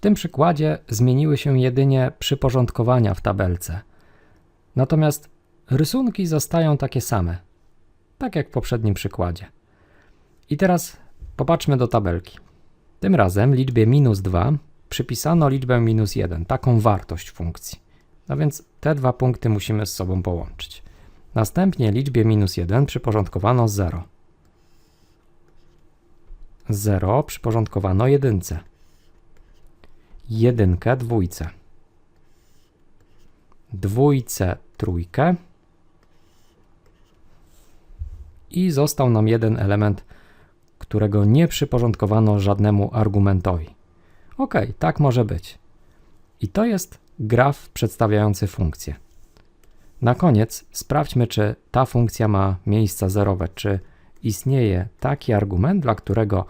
W tym przykładzie zmieniły się jedynie przyporządkowania w tabelce. Natomiast rysunki zostają takie same, tak jak w poprzednim przykładzie. I teraz popatrzmy do tabelki. Tym razem liczbie minus 2 przypisano liczbę minus 1, taką wartość funkcji. No więc te dwa punkty musimy z sobą połączyć. Następnie liczbie minus 1 przyporządkowano 0. 0 przyporządkowano jedynce. Jedynkę dwójce. Dwójce trójkę. I został nam jeden element, którego nie przyporządkowano żadnemu argumentowi. Ok, tak może być. I to jest graf przedstawiający funkcję. Na koniec sprawdźmy, czy ta funkcja ma miejsca zerowe, czy istnieje taki argument, dla którego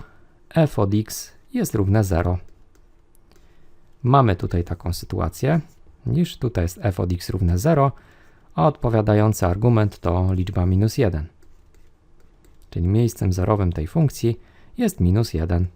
f od x jest równe 0. Mamy tutaj taką sytuację, niż tutaj jest f od x równe 0, a odpowiadający argument to liczba minus 1. Czyli miejscem zerowym tej funkcji jest minus 1.